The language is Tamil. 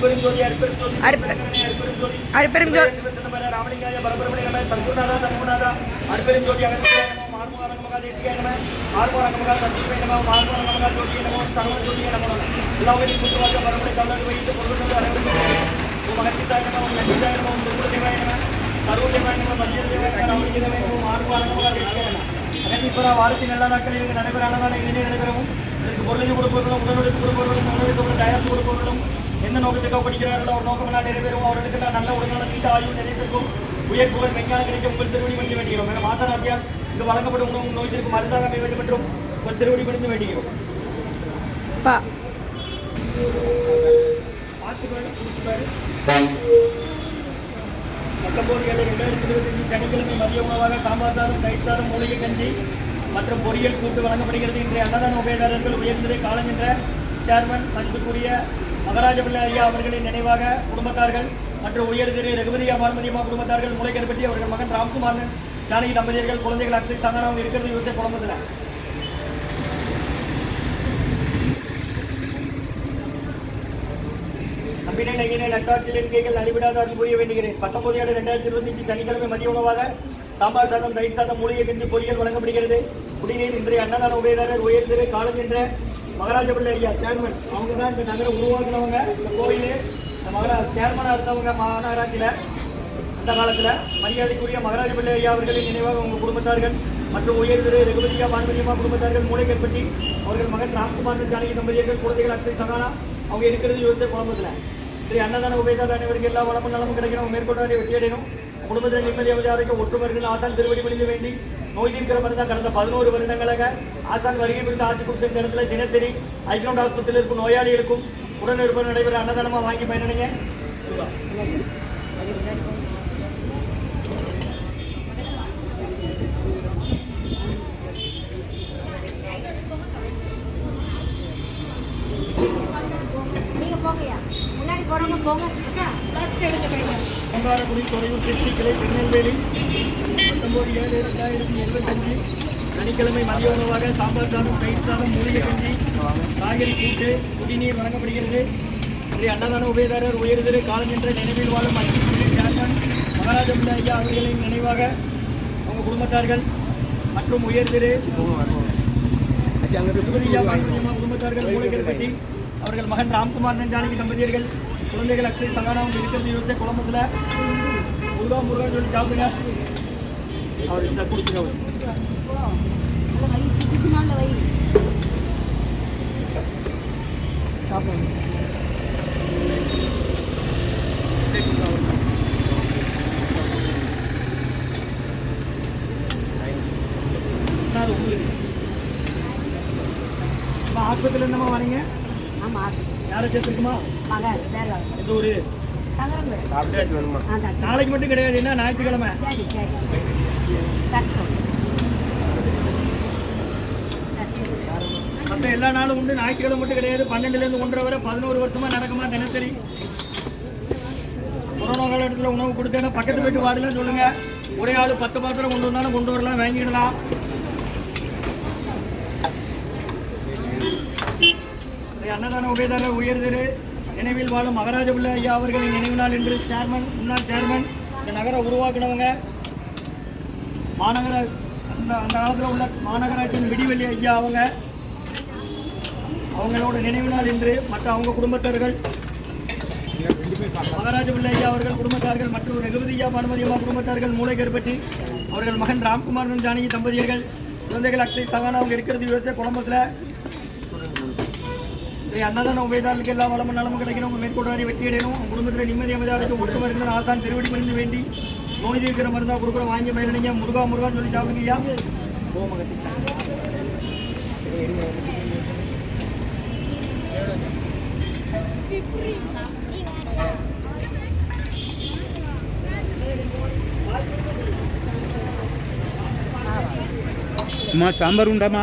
நம அகத்தீஸ்வரா வாரத்தின் நல்ல நாட்களில் இங்கு நடைபெற அன்னதான இணைந்து நடைபெறவும் இதற்கு பொருளுக்கு கொடுப்பவர்களும் உடலுக்கு கொடுப்பவர்களும் உணவுக்கு கொடுப்பவர்களும் எந்த நோக்கத்துக்காக படிக்கிறார்களோ அவர் நோக்கமெல்லாம் நிறைவேறும். அவர்களுக்கு எல்லாம் நல்ல உடல்நல நீண்ட ஆயுள் நிறைவேற்கும் உயர் புகழ் மெஞ்ஞான கிடைக்க உங்கள் திருவடி பணிந்து வேண்டுகிறோம் மேலும் ஆசாராத்தியால் இங்கு வழங்கப்படும் உணவு நோய்த்திற்கு மருந்தாக அமைய வேண்டும் என்றும் உங்கள் திருவடி பணிந்து வேண்டுகிறோம். பத்தொன்பது ஏழு ரெண்டாயிரத்தி இருபத்தஞ்சு சனிக்கிழமை மதிய உணவாக சாம்பார் சாதம் தயிர் சாதம் மூலிகை கஞ்சி மற்றும் பொரியல் கூட்டு வழங்கப்படுகிறது. இன்றைய அன்னதான உபயதாரர்கள் உயர்ந்திரை காலம் என்ற சேர்மன் மதிப்புக்குரிய மகராஜபிள்ளை ஐயா அவர்களின் நினைவாக குடும்பத்தார்கள் மற்றும் உயர்திரு ரகுபதியா பார்மதியம்மா குடும்பத்தார்கள் மூளைக்கர் பற்றி அவர்கள் மகன் ராம்குமாரன் ஜானகி தம்பதியர்கள் குழந்தைகள் அக்ஷய் சங்கனம் இருக்கிறது யோசிச்ச குழம்புல. நம்பினை நெகினை நட்டாற்றிலின் கைகள் நலிவிடாத அருள் புரிய வேண்டுகிறேன். பத்தொன்பது ஏழு ரெண்டாயிரத்தி இருபத்தி சனிக்கிழமை மதிய உணவாக சாம்பார் சாதம் தயிர் சாதம் மூலிகை கஞ்சி பொரியல் வழங்கப்படுகிறது. குடிநீர் இன்றைய அன்னதான உபயதாரர் உயர்திரு காலம் மகாராஜ பிள்ளை ஐயா சேர்மன் அவங்க தான் இந்த நகரம் உருவாக்குனவங்க. இந்த கோயில் இந்த மகரா சேர்மனாக இருந்தவங்க மாநகராட்சியில். அந்த காலத்தில் மரியாதைக்குரிய மகாராஜ பிள்ளை ஐயா அவர்களின் நினைவாக உங்கள் குடும்பத்தார்கள் மற்றும் உயர்திரு ரகுபதியா பான்மதியம்மா குடும்பத்தார்கள் மூளைக்கற்பட்டி அவர்கள் மகன் ராம்குமார் ஜானகி தம்பதியர்கள் குழந்தைகள் அக்ஷய் சகானா அவங்க இருக்கிறது யோசிச்ச குழம்புல சரி அன்னதான உபயதார அனைவருக்கு எல்லா வளமும் நலமும் கிடைக்கணும். மேற்கொண்டாடி வெற்றியடையணும். குடும்பத்தில் நிம்மதி அவதாரிக்க ஒற்றுமர்கள் ஆசான் திருவடி பணிந்து வேண்டி நோய் தீர்க்கிற மருந்து கடந்த பதினோரு வருடங்களாக ஆசான் வருகை புரிந்து ஆசி கொடுத்த இந்த இடத்துல தினசரி ஐக்ரவுண்ட் ஆஸ்பத்திரியில் இருக்கும் நோயாளிகளுக்கும் உடன் நடைபெற அன்னதானமாக வாங்கி பயனடைங்க. முன்னாடி போங்க. எடுங்க தொலைவு திருச்சி கிளை திருநெல்வேலி பத்தொம்பது ஏழு ரெண்டாயிரத்தி இருபத்தஞ்சு சனிக்கிழமை மதிய உணவாக சாம்பார் சாதம் தயிர் சாதம் மூலிகை கஞ்சி காய்கறி கூட்டு குடிநீர் வழங்கப்படுகிறது இன்றைய அன்னதான உபயதாரர் உயர்திரு காலஞ்சென்ற நினைவில் வாழும் மத்திய சேர்மன் மகாராஜ ஐயா அவர்களின் நினைவாக அவங்க குடும்பத்தார்கள் மற்றும் உயர்திரு திருப்பதியா பாண்டியம்மா குடும்பத்தார்கள் மூலிகர்பட்டி அவர்கள் மகன் ராம்குமார் நஞ்சானகி தம்பதியர்கள் குழந்தைகள் அக்ஷய் சங்கானம் இருக்கிறது யோசிச்ச குழம்புல முருகா முருகா சொல்லி சாப்பிடுங்க. அவர் இந்த கொடுத்துங்க அவர் நல்ல வை சின்ன நாள்ல சாப்பிடுங்க உங்களுக்கு ஆஸ்பத்திரியில் இருந்தமா வரீங்க ஆமா யாரை சேர்த்துருக்குமா? எந்த நாளைக்கு மட்டும் கிடையாது என்ன? ஞாயிற்றுக்கிழமை. மற்ற எல்லா நாளும் உண்டு ஞாயிற்றுக்கிழமை மட்டும் கிடையாது. பன்னெண்டுலேருந்து ஒன்றரை வரை பதினோரு வருஷமா நடக்குமா தினசரி? கொரோனா காலகட்டத்தில் உணவு கொடுத்தேன்னா பக்கத்து வீட்டு வார்டுலாம் சொல்லுங்க. ஒரே ஆள் பத்து பாத்திரம் கொண்டு வந்தாலும் கொண்டு வரலாம் வாங்கிடலாம். அன்னதான உபயதாரர் உயர்திரு நினைவில் வாழும் மகாராஜ பிள்ளை ஐயா அவர்களின் நினைவு நாள் என்று சேர்மன் முன்னாள் சேர்மன் இந்த நகரை உருவாக்கினவங்க. மாநகர அந்த அந்த காலத்தில் உள்ள மாநகராட்சியின் விடிவெளி ஐயா அவங்க. அவங்களோட நினைவு நாள் என்று மற்ற அவங்க குடும்பத்தார்கள் மகாராஜ பிள்ளை ஐயா அவர்கள் குடும்பத்தார்கள் மற்றும் ரகுபதி ஐயா பானுமதி அம்மா குடும்பத்தார்கள் மூளைக்கருப்பட்டி அவர்கள் மகன் ராம்குமார் ஜானகி தம்பதியர்கள் குழந்தைகள் அக்ஷய் சகானா அவங்க இருக்கிறது யோசிச்ச குழம்பத்தில் அன்னதான உபயதாரர்களுக்கு எல்லா வளமும் நலமும் கிடைக்கணும். உங்கள் மேற்கொண்டாரி வெற்றி அடையணும் உங்கள் குடும்பத்தில் நிம்மதி அமைதாருக்கு ஒட்டு இருக்கிற ஆசான் திருவடி மருந்து வேண்டி நோய் தீர்க்கிற மருந்தா கொடுக்குற வாங்கி பயனடைங்க. முருகா முருகான்னு சொல்லி சாப்பிடுங்க ஐயா. ஓமகத்தி அம்மா சாம்பார் உண்டாம்மா?